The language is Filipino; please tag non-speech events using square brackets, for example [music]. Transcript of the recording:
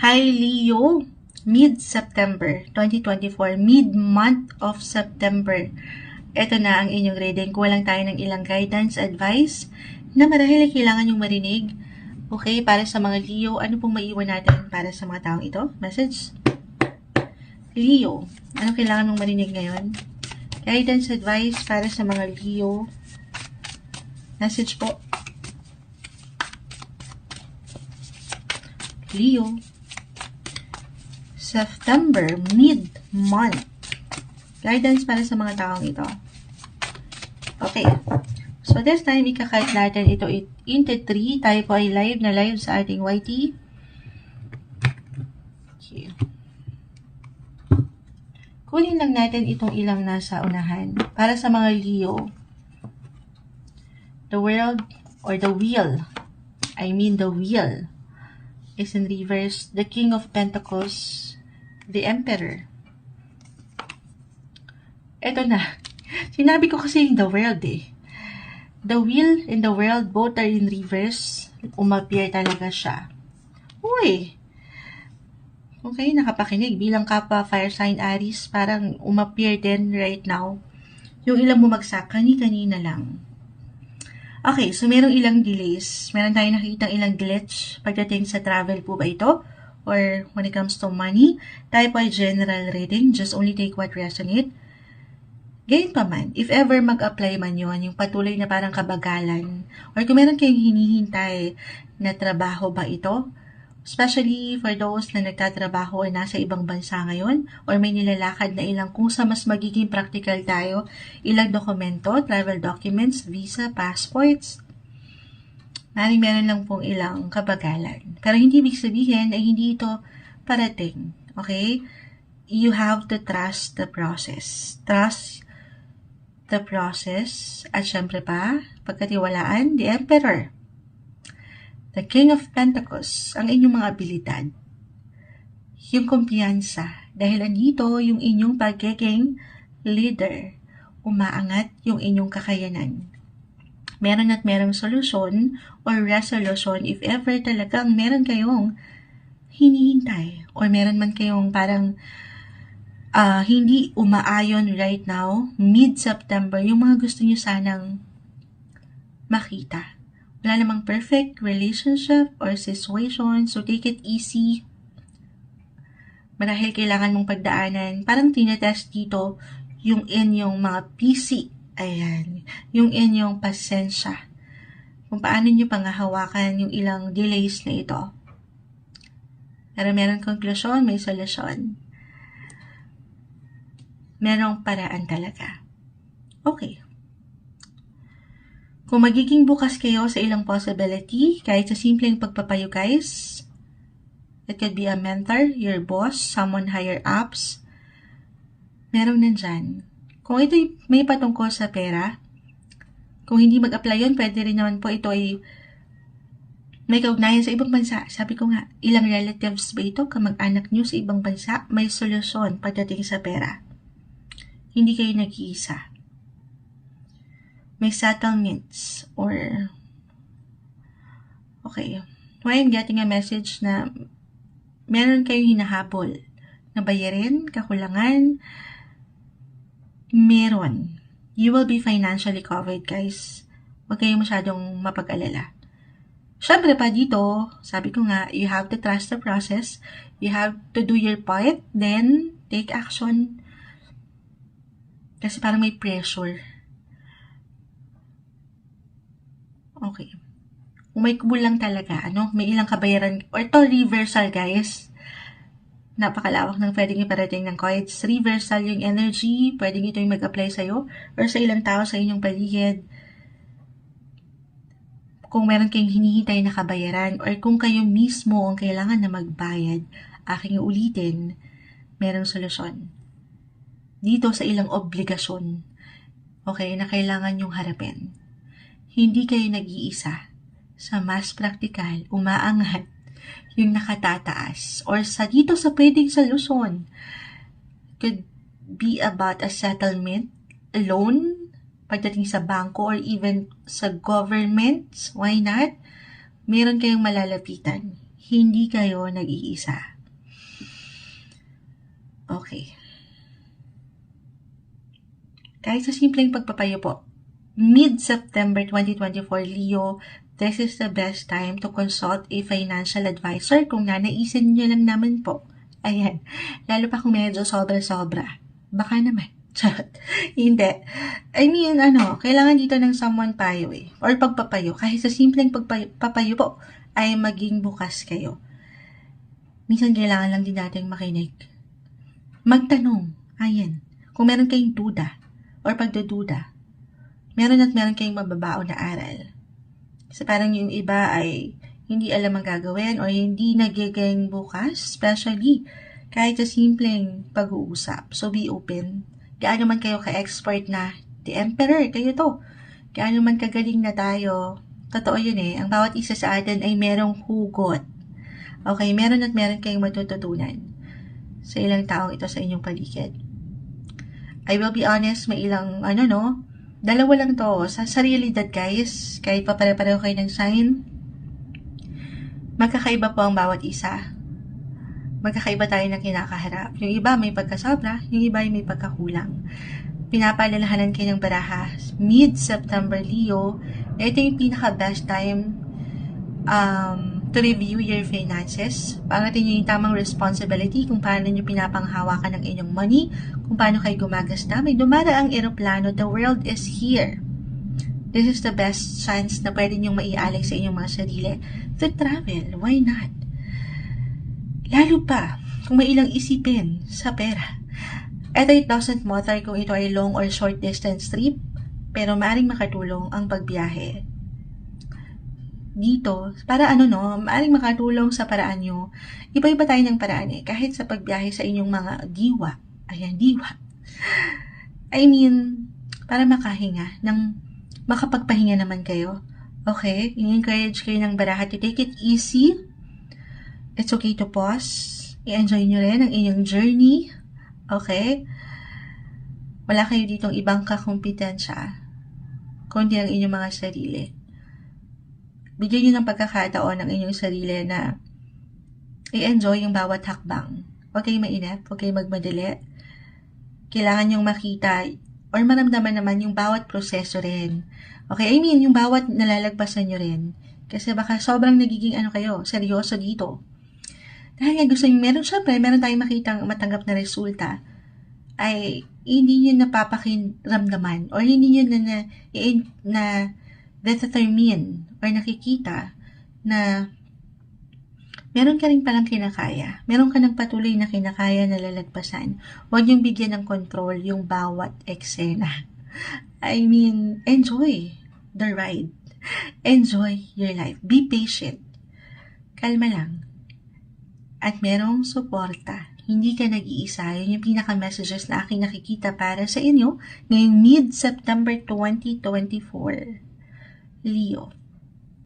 Hi Leo, mid-September 2024, mid-month of September. Ito na ang inyong reading. Kulang tayo ng ilang guidance, advice na marahil kailangan yung marinig. Okay, para sa mga Leo, ano pong maiwan natin para sa mga taong ito? Message? Leo, ano kailangan mong marinig ngayon? Guidance, advice para sa mga Leo. Message po. Leo. September, mid-month. Guidance para sa mga taong ito. Okay. So, this time, ikakat natin ito into 3. Tayo po ay live na live sa ating YT. Okay. Kunin lang natin itong ilang nasa unahan. Para sa mga Leo, the world or the wheel, I mean the wheel, is in reverse. The King of Pentacles, the Emperor. Ito na. Sinabi ko kasi yung the world eh. The wheel and the world both are in reverse. Umappear talaga siya. Uy! Okay, nakapakinig. Bilang kapwa fire sign Aries, parang umappear din right now. Yung ilang bumagsak, kani-kanina lang. Okay, so merong ilang delays. Meron tayong nakikita ilang glitch pagdating sa travel po ba ito? Or when it comes to money, tayo po ay general reading. Just only take what resonate. Gayon pa man, if ever mag-apply man yon yung patuloy na parang kabagalan, or kung meron kayong hinihintay na trabaho ba ito, especially for those na nagtatrabaho o nasa ibang bansa ngayon, or may nilalakad na ilang kung sa mas magiging practical tayo, ilang dokumento, travel documents, visa, passports, Maring meron lang pong ilang kabagalan. Pero hindi ibig sabihin ay hindi ito parating. Okay? You have to trust the process. Trust the process, at syempre pa, pagkatiwalaan, the Emperor, the King of Pentacles, ang inyong mga abilidad, yung kumpiyansa, dahil andito yung inyong pagiging leader, umaangat yung inyong kakayanan. Meron at merong solusyon or resolution if ever talagang meron kayong hinihintay or meron man kayong parang uh, hindi umaayon right now, mid-September, yung mga gusto nyo sanang makita. Wala namang perfect relationship or situation, so take it easy. Marahil kailangan mong pagdaanan, parang tinetest dito yung inyong mga PC. Ayan, yung inyong pasensya. Kung paano nyo pangahawakan yung ilang delays na ito. Pero meron konklusyon, may solusyon merong paraan talaga. Okay. Kung magiging bukas kayo sa ilang possibility, kahit sa simpleng pagpapayo guys, it could be a mentor, your boss, someone higher ups, meron nandyan. Kung ito may patungkol sa pera, kung hindi mag-apply yun, pwede rin naman po ito ay may kaugnayan sa ibang bansa. Sabi ko nga, ilang relatives ba ito, kamag-anak nyo sa ibang bansa, may solusyon pagdating sa pera hindi kayo nag-iisa. May settlements or okay, why I'm getting a message na meron kayong hinahabol na bayarin, kakulangan, meron. You will be financially covered, guys. Huwag kayong masyadong mapag-alala. Siyempre pa dito, sabi ko nga, you have to trust the process. You have to do your part, then take action kasi parang may pressure. Okay. Kung may kulang talaga, ano, may ilang kabayaran, or to reversal, guys. Napakalawak ng pwedeng iparating ng cards. Reversal yung energy, pwedeng ito yung mag-apply sa'yo, or sa ilang tao sa inyong paligid. Kung meron kayong hinihintay na kabayaran, or kung kayo mismo ang kailangan na magbayad, aking ulitin, merong solusyon dito sa ilang obligasyon, okay, na kailangan yung harapin. Hindi kayo nag-iisa. Sa mas praktikal, umaangat yung nakatataas. Or sa dito sa pwedeng solusyon, could be about a settlement, loan, pagdating sa bangko or even sa government, why not? Meron kayong malalapitan. Hindi kayo nag-iisa. Okay. Kahit sa simpleng pagpapayo po, mid-September 2024, Leo, this is the best time to consult a financial advisor kung nanaisin nyo lang naman po. Ayan. Lalo pa kung medyo sobra-sobra. Baka naman. [laughs] Charot. Hindi. I mean, ano, kailangan dito ng someone payo eh. Or pagpapayo. Kahit sa simpleng pagpapayo po, ay maging bukas kayo. Minsan kailangan lang din natin makinig. Magtanong. Ayan. Kung meron kayong duda or pagdududa, meron at meron kayong mababao na aral. Kasi parang yung iba ay hindi alam ang gagawin or hindi nagiging bukas, especially kahit sa simpleng pag-uusap. So be open. Gaano man kayo ka-expert na, the emperor, kayo to. Gaano man kagaling na tayo, totoo yun eh, ang bawat isa sa atin ay merong hugot. Okay, meron at meron kayong matututunan sa ilang taong ito sa inyong paligid. I will be honest, may ilang, ano no, dalawa lang to. Sa, sa realidad, guys, kahit pa pare-pareho kayo ng sign, magkakaiba po ang bawat isa. Magkakaiba tayo ng kinakaharap. Yung iba may pagkasobra, yung iba ay may pagkakulang. Pinapaalalahanan kayo ng baraha. Mid-September, Leo, ito yung pinaka-best time um, to review your finances. Pangatin nyo yung tamang responsibility kung paano nyo pinapanghawakan ng inyong money, kung paano kayo gumagasta. May dumara ang eroplano. The world is here. This is the best chance na pwede nyong maialay sa inyong mga sarili to travel. Why not? Lalo pa, kung may ilang isipin sa pera. Ito it doesn't matter kung ito ay long or short distance trip, pero maaring makatulong ang pagbiyahe dito, para ano no, maaring makatulong sa paraan nyo. Iba-iba tayo ng paraan eh, kahit sa pagbiyahe sa inyong mga diwa. Ayan, diwa. [laughs] I mean, para makahinga, ng makapagpahinga naman kayo. Okay? I-encourage kayo ng baraha to take it easy. It's okay to pause. I-enjoy nyo rin ang inyong journey. Okay? Wala kayo ditong ibang kakumpetensya kundi ang inyong mga sarili bigyan nyo ng pagkakataon ng inyong sarili na i-enjoy yung bawat hakbang. Huwag kayong mainip, huwag kayong magmadali. Kailangan nyong makita or maramdaman naman yung bawat proseso rin. Okay, I mean, yung bawat nalalagpasan nyo rin. Kasi baka sobrang nagiging ano kayo, seryoso dito. Dahil nga gusto nyo, meron syempre, meron tayong makitang matanggap na resulta ay hindi nyo napapakiramdaman or hindi nyo na, na, na determine or nakikita na meron ka rin palang kinakaya. Meron ka ng patuloy na kinakaya na lalagpasan. Huwag yung bigyan ng control yung bawat eksena. I mean, enjoy the ride. Enjoy your life. Be patient. Kalma lang. At merong suporta. Hindi ka nag-iisa. Yun yung pinaka-messages na aking nakikita para sa inyo ngayong mid-September 2024. Leo.